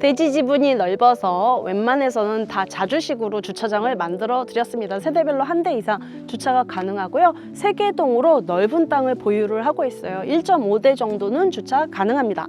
대지 지분이 넓어서 웬만해서는 다 자주식으로 주차장을 만들어 드렸습니다. 세대별로 한 대 이상 주차가 가능하고요. 세개동으로 넓은 땅을 보유를 하고 있어요. 1.5대 정도는 주차 가능합니다.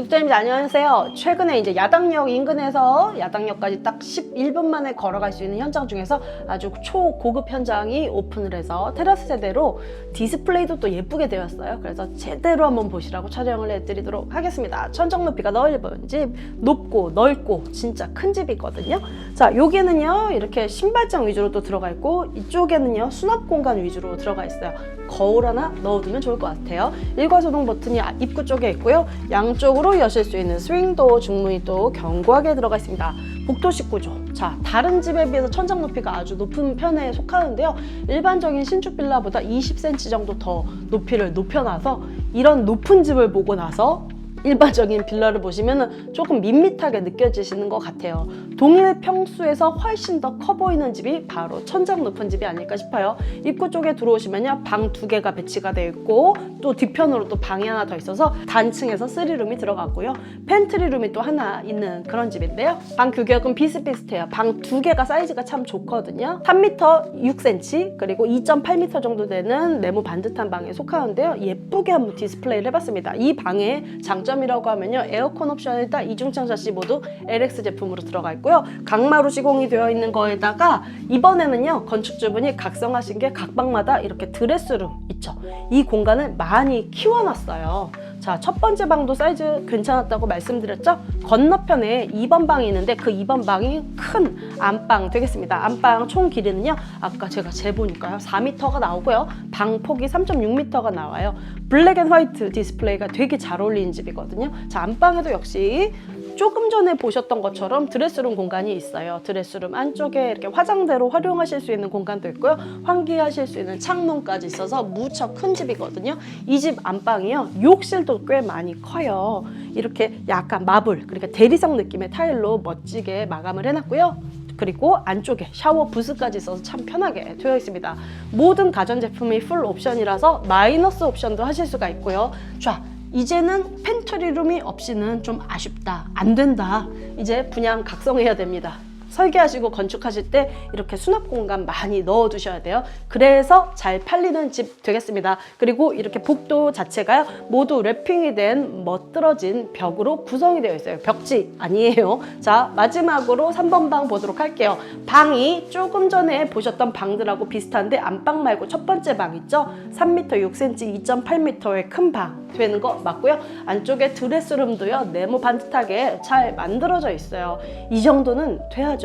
구독자님 안녕하세요. 최근에 이제 야당역 인근에서 야당역까지 딱 11분 만에 걸어갈 수 있는 현장 중에서 아주 초고급 현장이 오픈을 해서 테라스 세대로 디스플레이도 또 예쁘게 되었어요. 그래서 제대로 한번 보시라고 촬영을 해드리도록 하겠습니다. 천정 높이가 넓은 집, 높고 넓고 진짜 큰 집이거든요. 자, 여기는요 이렇게 신발장 위주로 또 들어가 있고 이쪽에는요 수납 공간 위주로 들어가 있어요. 거울 하나 넣어두면 좋을 것 같아요. 일괄소동 버튼이 아- 입구 쪽에 있고요. 양쪽으로 여실 수 있는 스윙도 중문이 또 견고하게 들어가 있습니다. 복도식 구조. 자, 다른 집에 비해서 천장 높이가 아주 높은 편에 속하는데요. 일반적인 신축 빌라보다 20cm 정도 더 높이를 높여놔서 이런 높은 집을 보고 나서 일반적인 빌라를 보시면 조금 밋밋하게 느껴지시는 것 같아요. 동일 평수에서 훨씬 더 커 보이는 집이 바로 천장 높은 집이 아닐까 싶어요. 입구 쪽에 들어오시면요. 방 두 개가 배치가 되어 있고 또 뒤편으로 또 방이 하나 더 있어서 단층에서 쓰리룸이 들어갔고요. 팬트리룸이 또 하나 있는 그런 집인데요. 방 규격은 비슷비슷해요. 방 두 개가 사이즈가 참 좋거든요. 3m 6cm 그리고 2.8m 정도 되는 네모 반듯한 방에 속하는데요. 예쁘게 한번 디스플레이를 해봤습니다. 이 방의 장점 이라고 하면요. 에어컨 옵션에 딱 이중창 샤시 모두 LX 제품으로 들어가 있고요. 강마루 시공이 되어 있는 거에다가 이번에는요. 건축주분이 각성하신 게 각 방마다 이렇게 드레스룸 있죠. 이 공간을 많이 키워놨어요. 자, 첫 번째 방도 사이즈 괜찮았다고 말씀드렸죠? 건너편에 2번 방이 있는데 그 2번 방이 큰 안방 되겠습니다. 안방 총 길이는요, 아까 제가 재보니까요, 4m가 나오고요. 방 폭이 3.6m가 나와요. 블랙 앤 화이트 디스플레이가 되게 잘 어울리는 집이거든요. 자, 안방에도 역시 조금 전에 보셨던 것처럼 드레스룸 공간이 있어요. 드레스룸 안쪽에 이렇게 화장대로 활용하실 수 있는 공간도 있고요. 환기하실 수 있는 창문까지 있어서 무척 큰 집이거든요. 이 집 안방이요. 욕실도 꽤 많이 커요. 이렇게 약간 마블, 그러니까 대리석 느낌의 타일로 멋지게 마감을 해놨고요. 그리고 안쪽에 샤워 부스까지 있어서 참 편하게 되어 있습니다. 모든 가전제품이 풀 옵션이라서 마이너스 옵션도 하실 수가 있고요. 자, 이제는 팬트리룸이 없이는 좀 아쉽다. 안 된다. 이제 분양 각성해야 됩니다. 설계하시고 건축하실 때 이렇게 수납 공간 많이 넣어 두셔야 돼요. 그래서 잘 팔리는 집 되겠습니다. 그리고 이렇게 복도 자체가 모두 랩핑이 된 멋들어진 벽으로 구성이 되어 있어요. 벽지 아니에요. 자, 마지막으로 3번 방 보도록 할게요. 방이 조금 전에 보셨던 방들하고 비슷한데 안방 말고 첫 번째 방 있죠? 3m 6cm, 2.8m의 큰 방 되는 거 맞고요. 안쪽에 드레스룸도요. 네모 반듯하게 잘 만들어져 있어요. 이 정도는 돼야죠.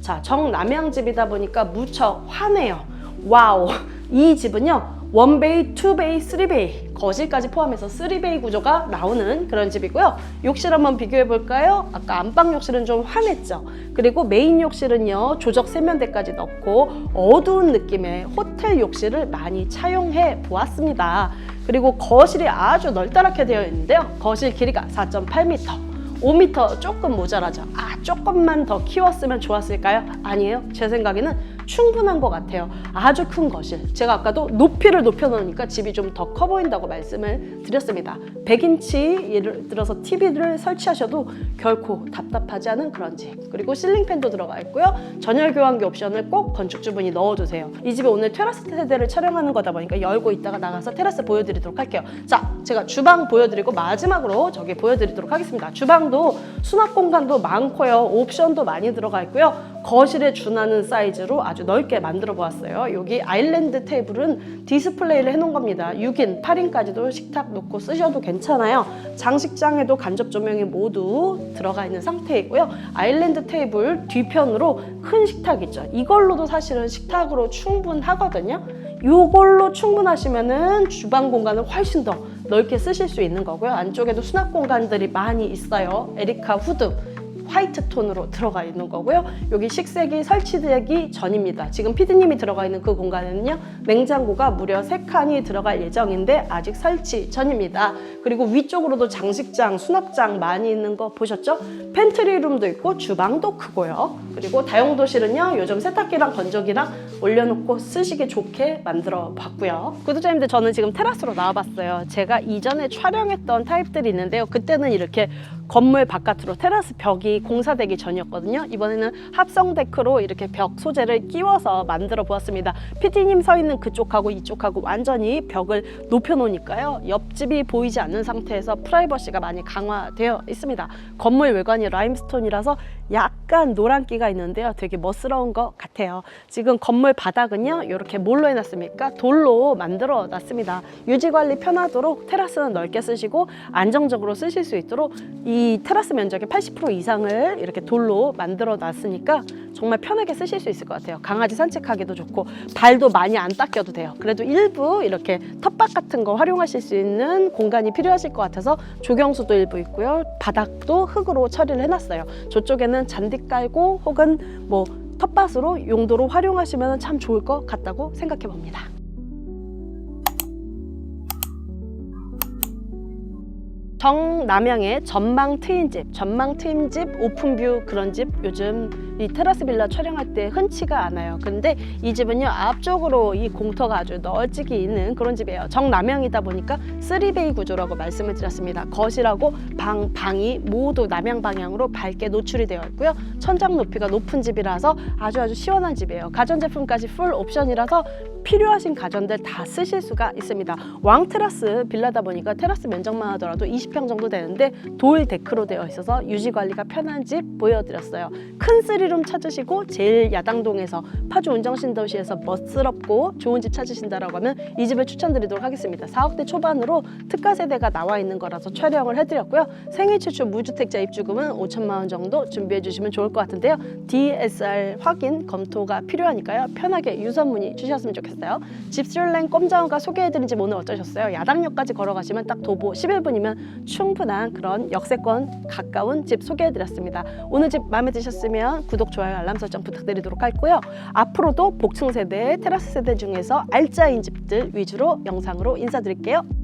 자, 정남향집이다 보니까 무척 화내요. 와우. 이 집은요. 원베이, 투베이, 쓰리베이 거실까지 포함해서 쓰리베이 구조가 나오는 그런 집이고요. 욕실 한번 비교해 볼까요? 아까 안방 욕실은 좀 환했죠. 그리고 메인 욕실은요 조적 세면대까지 넣고 어두운 느낌의 호텔 욕실을 많이 차용해 보았습니다. 그리고 거실이 아주 널따랗게 되어 있는데요. 거실 길이가 4.8m. 5m 조금 모자라죠. 아, 조금만 더 키웠으면 좋았을까요? 아니에요. 제 생각에는 충분한 것 같아요. 아주 큰 거실. 제가 아까도 높이를 높여놓으니까 집이 좀 더 커 보인다고 말씀을 드렸습니다. 100인치 예를 들어서 TV를 설치하셔도 결코 답답하지 않은 그런 집. 그리고 실링팬도 들어가 있고요. 전열 교환기 옵션을 꼭 건축주분이 넣어두세요. 이 집에 오늘 테라스 세대를 촬영하는 거다 보니까 열고 있다가 나가서 테라스 보여드리도록 할게요. 자, 제가 주방 보여드리고 마지막으로 저기 보여드리도록 하겠습니다. 주방도 수납 공간도 많고요. 옵션도 많이 들어가 있고요. 거실에 준하는 사이즈로 아주 넓게 만들어 보았어요. 여기 아일랜드 테이블은 디스플레이를 해놓은 겁니다. 6인, 8인까지도 식탁 놓고 쓰셔도 괜찮아요. 장식장에도 간접 조명이 모두 들어가 있는 상태이고요. 아일랜드 테이블 뒤편으로 큰 식탁 있죠. 이걸로도 사실은 식탁으로 충분하거든요. 이걸로 충분하시면은 주방 공간을 훨씬 더 넓게 쓰실 수 있는 거고요. 안쪽에도 수납 공간들이 많이 있어요. 에리카 후드. 화이트 톤으로 들어가 있는 거고요. 여기 식색이 설치되기 전입니다. 지금 피디님이 들어가 있는 그 공간에는요. 냉장고가 무려 세칸이 들어갈 예정인데 아직 설치 전입니다. 그리고 위쪽으로도 장식장, 수납장 많이 있는 거 보셨죠? 팬트리룸도 있고 주방도 크고요. 그리고 다용도실은요. 요즘 세탁기랑 건조기랑 올려놓고 쓰시기 좋게 만들어 봤고요. 구독자님들 저는 지금 테라스로 나와봤어요. 제가 이전에 촬영했던 타입들이 있는데요. 그때는 이렇게 건물 바깥으로 테라스 벽이 공사되기 전이었거든요. 이번에는 합성 데크로 이렇게 벽 소재를 끼워서 만들어 보았습니다. PD님 서 있는 그쪽하고 이쪽하고 완전히 벽을 높여 놓으니까요. 옆집이 보이지 않는 상태에서 프라이버시가 많이 강화되어 있습니다. 건물 외관이 라임스톤이라서 약간 노란기가 있는데요. 되게 멋스러운 것 같아요. 지금 건물 바닥은요. 이렇게 뭘로 해놨습니까? 돌로 만들어 놨습니다. 유지 관리 편하도록 테라스는 넓게 쓰시고 안정적으로 쓰실 수 있도록 이 테라스 면적의 80% 이상을 이렇게 돌로 만들어 놨으니까 정말 편하게 쓰실 수 있을 것 같아요. 강아지 산책하기도 좋고 발도 많이 안 닦여도 돼요. 그래도 일부 이렇게 텃밭 같은 거 활용하실 수 있는 공간이 필요하실 것 같아서 조경수도 일부 있고요. 바닥도 흙으로 처리를 해놨어요. 저쪽에는 잔디 깔고 혹은 뭐 텃밭으로 용도로 활용하시면 참 좋을 것 같다고 생각해 봅니다. 정남양의 전망 트인집, 전망 트인집, 오픈뷰 그런 집 요즘 이 테라스 빌라 촬영할 때 흔치가 않아요. 근데 이 집은요 앞쪽으로 이 공터가 아주 널찍이 있는 그런 집이에요. 정남양이다 보니까 3베이 구조라고 말씀을 드렸습니다. 거실하고 방, 방이 모두 남양 방향으로 밝게 노출이 되어 있고요. 천장 높이가 높은 집이라서 아주 아주 시원한 집이에요. 가전제품까지 풀 옵션이라서 필요하신 가전들 다 쓰실 수가 있습니다. 왕 테라스 빌라다 보니까 테라스 면적만 하더라도 20평 정도 되는데 돌 데크로 되어 있어서 유지 관리가 편한 집 보여드렸어요. 큰 쓰리룸 찾으시고 제일 야당동에서 파주 운정신도시에서 멋스럽고 좋은 집 찾으신다라고 하면 이 집을 추천드리도록 하겠습니다. 4억대 초반으로 특가 세대가 나와 있는 거라서 촬영을 해드렸고요. 생애 최초 무주택자 입주금은 5천만 원 정도 준비해 주시면 좋을 것 같은데요. DSR 확인 검토가 필요하니까요. 편하게 유선 문의 주셨으면 좋겠어요. 집슐랭 꼼장어가 소개해드린 집 오늘 어떠셨어요? 야당역까지 걸어가시면 딱 도보 11분이면 충분한 그런 역세권 가까운 집 소개해드렸습니다. 오늘 집 마음에 드셨으면 구독, 좋아요, 알람 설정 부탁드리도록 할고요. 앞으로도 복층 세대, 테라스 세대 중에서 알짜인 집들 위주로 영상으로 인사드릴게요.